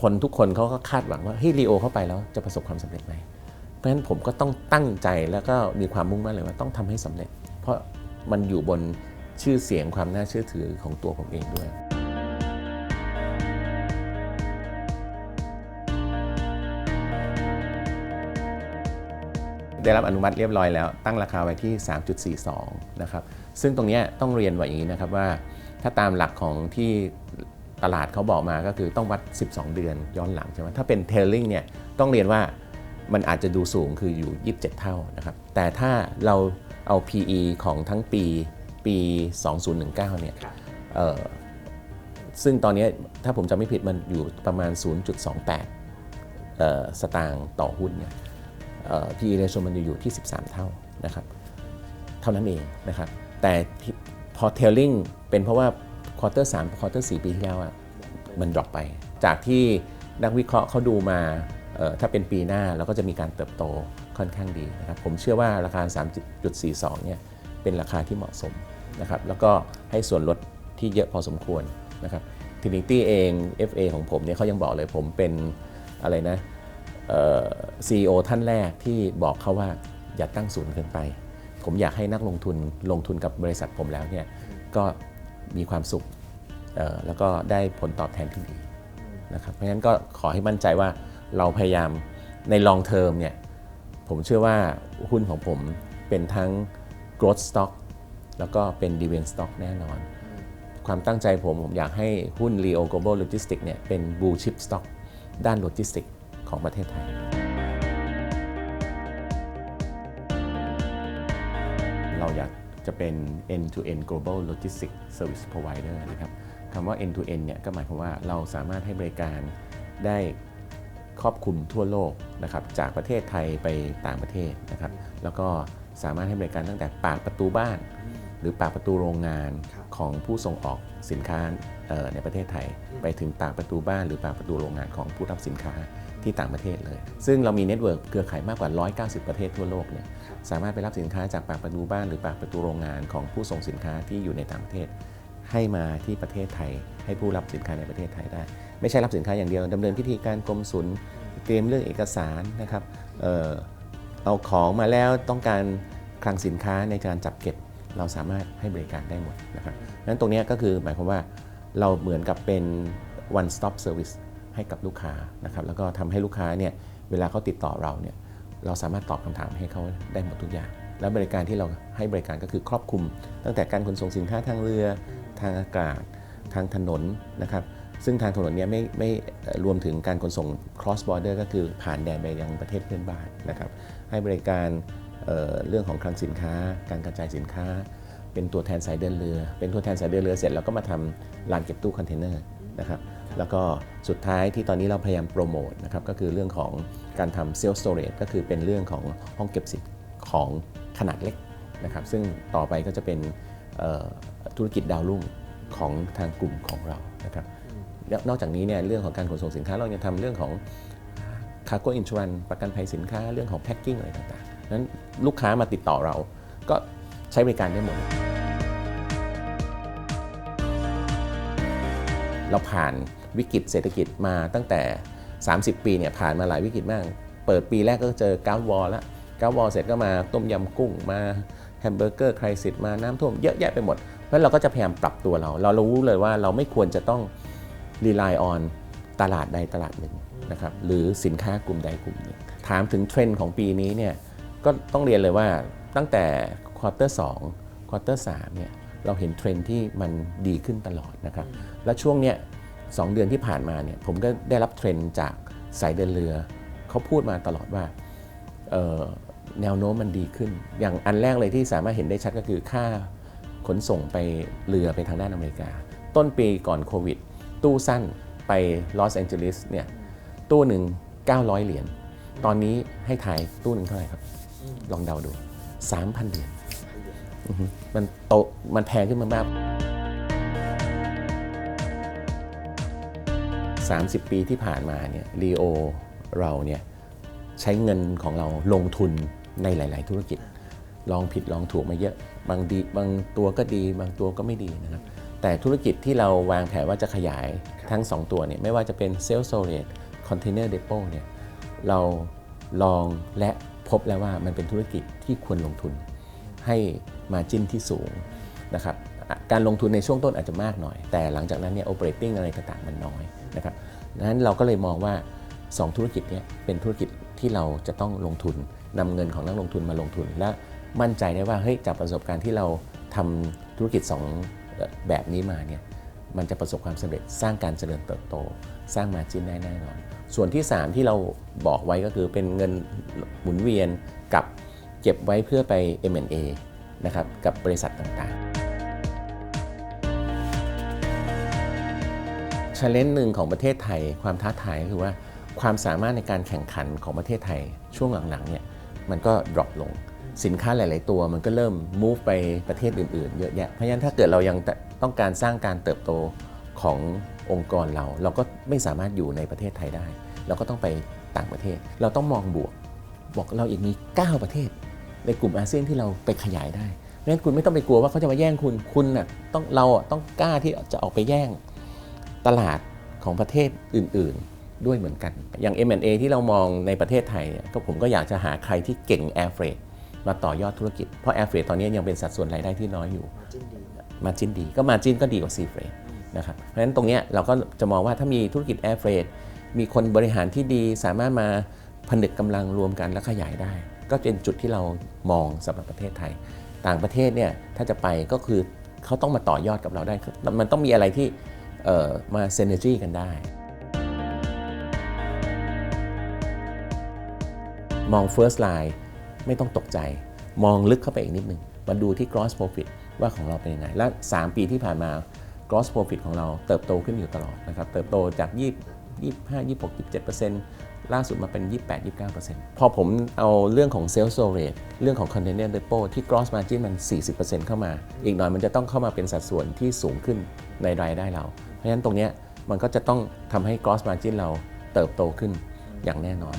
คนทุกคนเขาก็คาดหวังว่าเฮ้ยลีโอเข้าไปแล้วจะประสบความสำเร็จไหมเพราะฉะนั้นผมก็ต้องตั้งใจแล้วก็มีความมุ่งมั่นเลยว่าต้องทำให้สำเร็จ เพราะมันอยู่บนชื่อเสียงความน่าเชื่อถือของตัวผมเองด้วยได้รับอนุมัติเรียบร้อยแล้ว ตั้งราคาไว้ที่ 3.42 นะครับ ซึ่งตรงนี้ต้องเรียนไว้อย่างนี้นะครับว่า ถ้าตามหลักของที่ ตลาดเขาบอกมาก็คือต้องวัด 12 เดือนย้อนหลังใช่ไหมถ้าเป็นเทลลิงเนี่ยต้องเรียนว่ามันอาจจะดูสูงคืออยู่ 27 เท่านะครับ แต่ถ้าเราเอา PE ของทั้งปีปี 2019 เนี่ยเอ่อซึ่งตอนเนี้ยถ้าผมจำไม่ผิดมันอยู่ประมาณ 0.28เอ่อสตางค์ต่อหุ้นเนี่ยเอ่อ PE ratio มันอยู่ที่ 13 เท่านะครับ เท่านั้นเองนะครับ แต่ที่พอ tailing เป็นเพราะว่า quarter 3 quarter 4ปีที่แล้วอะมัน drop ไป จากที่นักวิเคราะห์เขาดูมาถ้าเป็นปีหน้าเราก็จะมีการเติบโตค่อนข้างดีนะครับผมเชื่อว่าราคา 3.42 เนี่ยเป็นราคาที่เหมาะสมนะครับแล้วก็ให้ส่วนลดที่เยอะพอสมควรนะครับ Trinity เอง FA ของผมเนี่ยเขายังบอกเลยผมเป็นอะไรนะซีอีโอท่านแรกที่บอกเขาว่าอย่าตั้งศูนย์เกินไป ผมอยากให้นักลงทุนลงทุนกับบริษัทผมแล้วเนี่ยก็ มีความสุขเอ่อแล้วก็ได้ผลตอบแทนที่ดีนะครับเพราะฉะนั้นก็ขอให้มั่นใจว่าเราพยายามใน long term เนี่ยผมเชื่อว่าหุ้นของผมเป็นทั้ง growth stock แล้วก็เป็น dividend stock แน่นอน ความตั้งใจผมผมอยากให้หุ้น Leo Global Logistics เนี่ยเป็น blue chip stock ด้านโลจิสติกของประเทศไทย จะเป็น end to end global logistics service provider นะครับคำว่า end to end เนี่ยก็หมายความว่าเราสามารถให้บริการได้ครอบคลุมทั่วโลกนะครับจากประเทศไทยไปต่างประเทศนะครับแล้วก็สามารถให้บริการตั้งแต่ปากประตูบ้าน หรือปากประตูโรงงานของผู้ส่งออกสินค้าเอ่อในประเทศไทย ไปถึงปากประตูบ้านหรือปากประตูโรงงานของผู้รับสินค้า ที่ต่างประเทศเลย ซึ่งเรามีเน็ตเวิร์กเครือข่ายมากกว่า 190 ประเทศทั่วโลกเนี่ยสามารถไปรับสินค้าจากปากประตูบ้านหรือปากประตูโรงงานของผู้ส่งสินค้าที่อยู่ในต่างประเทศ ให้มาที่ประเทศไทย ให้ผู้รับสินค้าในประเทศไทยได้ ไม่ใช่รับสินค้าอย่างเดียวดำเนินพิธีการกรมศุลเตรียมเรื่องเอกสารนะครับเออเอาของมาแล้วต้องการคลังสินค้าในการจับเก็บเราสามารถให้บริการได้หมดนะครับนั้นตรงนี้ก็คือหมายความว่าเราเหมือนกับเป็น one stop service ให้กับลูกค้านะครับแล้วก็ทำให้ลูกค้าเนี่ยเวลาเขาติดต่อเราเนี่ยเราสามารถตอบคำถามให้เขาได้หมดทุกอย่าง แล้วบริการที่เราให้บริการก็คือครอบคลุม ตั้งแต่การขนส่งสินค้าทางเรือ ทางอากาศ ทางถนนนะครับซึ่งทางถนนเนี้ไม่ไม่รวมถึงการขนส่ง cross border ก็คือผ่านแดนไปยังประเทศเพื่อนบ้านนะครับให้บริการเเรื่องของคลังสินค้า การกระจายสินค้า เป็นตัวแทนสายเดินเรือ เป็นตัวแทนสายเดินเรือเสร็จเราก็มาทำลานเก็บตู้คอนเทนเนอร์ นะครับแล้วก็สุดท้ายที่ตอนนี้เราพยายามโปรโมทนะครับก็คือเรื่องของการทำเซลล์สโตรจก็คือเป็นเรื่องของห้องเก็บสินของขนาดเล็กนะครับซึ่งต่อไปก็จะเป็นธุรกิจดาวรุ่งของทางกลุ่มของเรานะครับนอกจากนี้เนี่ยเรื่องของการขนส่งสินค้าเรายังทำเรื่องของคาร์โกอินช r ันประกันภัยสินค้าเรื่องของแพ็ c กิ้งอะไรต่างๆนั้นลูกค้ามาติดต่อเราก็ใช้บริการได้หมด เราผ่านวิกฤตเศรษฐกิจมาตั้งแต่ 30 ปีเนี่ยผ่านมาหลายวิกฤตมาก เปิดปีแรกก็เจอกาววอลแล้วกาววอลเสร็จก็มาต้มยำกุ้งมาแฮมเบอร์เกอร์คริสิตมาน้ำท่วมเยอะแยะไปหมด เพราะฉะนั้นเราก็จะพยายามปรับตัวเรา เรารู้เลยว่าเราไม่ควรจะต้อง rely on ตลาดใดตลาดหนึ่งนะครับหรือสินค้ากลุ่มใดกลุ่มหนึ่งถามถึงเทรนด์ของปีนี้เนี่ยก็ต้องเรียนเลยว่าตั้งแต่ควอเตอร์2ควอเตอร์3เนี่ย เราเห็นเทรนด์ที่มันดีขึ้นตลอดนะครับ และช่วงเนี้ยสองเดือนที่ผ่านมาเนี่ยผมก็ได้รับเทรนด์จากสายเดินเรือ เขาพูดมาตลอดว่าเอ่อแนวโน้มมันดีขึ้น อย่างอันแรกเลยที่สามารถเห็นได้ชัดก็คือค่าขนส่งไปเรือไปทางด้านอเมริกา ต้นปีก่อนโควิด ตู้สั้นไปลอสแองเจลิสเนี่ยตู้หนึ่ง900 เหรียญ ตอนนี้ให้ถ่ายตู้หนึ่งเท่าไหร่ครับ ลองเดาดู 3,000 เหรียญอือฮึ มันโตมันแพงขึ้นมามาก 30 ปีที่ผ่านมาเนี่ยรีโอเราเนี่ยใช้เงินของเราลงทุนในหลาย ๆ ธุรกิจ ลองผิดลองถูกมาเยอะ บางดีบางตัวก็ดี บางตัวก็ไม่ดีนะครับแแต่ธุรกิจที่เราวางแผนว่าจะขยายทั้ง 2 ตัวเนี่ยไม่ว่าจะเป็นเซลล์โซเรตคอนเทนเนอร์เดโปเนี่ยเราลองและพบแล้วว่ามันเป็นธุรกิจที่ควรลงทุน ให้มาจิ้นที่สูงนะครับการลงทุนในช่วงต้นอาจจะมากหน่อย แต่หลังจากนั้นเนี่ย operating อะไรต่างๆมันน้อยนะครับดังนั้นเราก็เลยมองว่า 2 ธุรกิจเนี้เป็นธุรกิจที่เราจะต้องลงทุนนำเงินของนักลงทุนมาลงทุน และมั่นใจได้ว่าเฮ้ยจากประสบการณ์ที่เราทำธุรกิจ 2 แบบนี้มาเนี่ยมันจะประสบความสำเร็จสร้างการเจริญเติบโต สร้างมาจิ้นได้แน่นอน ส่วนที่ 3 ที่เราบอกไว้ก็คือเป็นเงินหมุนเวียนกับ เก็บไว้เพื่อไป M&A นะครับกับบริษัทต่างๆช l เลน g e หนึ่งของประเทศไทย ความท้าทายก็คือว่าความสามารถในการแข่งขันของประเทศไทยช่วงหลังๆเนี่ยมันก็ drop ลง สินค้าหลาย ๆ ตัวมันก็เริ่ม move ไปประเทศอื่น ๆ เยอะแยะเพราะฉะนั้นถ้าเกิดเรายังต้องการสร้างการเติบโตขององค์กรเรา เราก็ไม่สามารถอยู่ในประเทศไทยได้ เราก็ต้องไปต่างประเทศ เราต้องมองบวก บอกเราอีกมี 9 ประเทศ ในกลุ่มอาเซียนที่เราไปขยายได้เพราะฉะนั้นคุณไม่ต้องไปกลัวว่าเขาจะมาแย่งคุณคุณน่ะต้องเราต้องกล้าที่จะออกไปแย่งตลาดของประเทศอื่น ๆ ด้วยเหมือนกัน อย่าง M&A ที่เรามองในประเทศไทยเนี่ยก็ผมก็อยากจะหาใครที่เก่ง Air Freight มาต่อยอดธุรกิจ เพราะ Air Freight ตอนนี้ยังเป็นสัดส่วนรายได้ที่น้อยอยู่ มาจิ้นดีก็มาจิ้นก็ดีกว่า Sea Freight นะครับเพราะฉะนั้นตรงนี้เราก็จะมองว่าถ้ามีธุรกิจ Air Freight มีคนบริหารที่ดีสามารถมาผนึกกำลังรวมกันและขยายได้ ก็เป็นจุดที่เรามองสำหรับประเทศไทย ต่างประเทศเนี่ยถ้าจะไปก็คือเขาต้องมาต่อยอดกับเราได้ มันต้องมีอะไรที่มาเซนเนจีกันได้ มอง first line ไม่ต้องตกใจ มองลึกเข้าไปอีกนิดนึงมาดูที่ gross profit ว่าของเราเป็นยังไง และ 3 ปีที่ผ่านมา gross profit ของเราเติบโตขึ้นอยู่ตลอดนะครับ เติบโตจาก 20 25 26 27 ล่าสุดมาเป็น 28 29พอผมเอาเรื่องของเซลล์โซเรตเรื่องของ container depot ที่ gross margin มัน 40เข้ามา อีกหน่อยมันจะต้องเข้ามาเป็นสัดส่วนที่สูงขึ้นในรายได้เรา เพราะฉะนั้นตรงนี้มันก็จะต้องทำให้ gross margin เราเติบโตขึ้นอย่างแน่นอน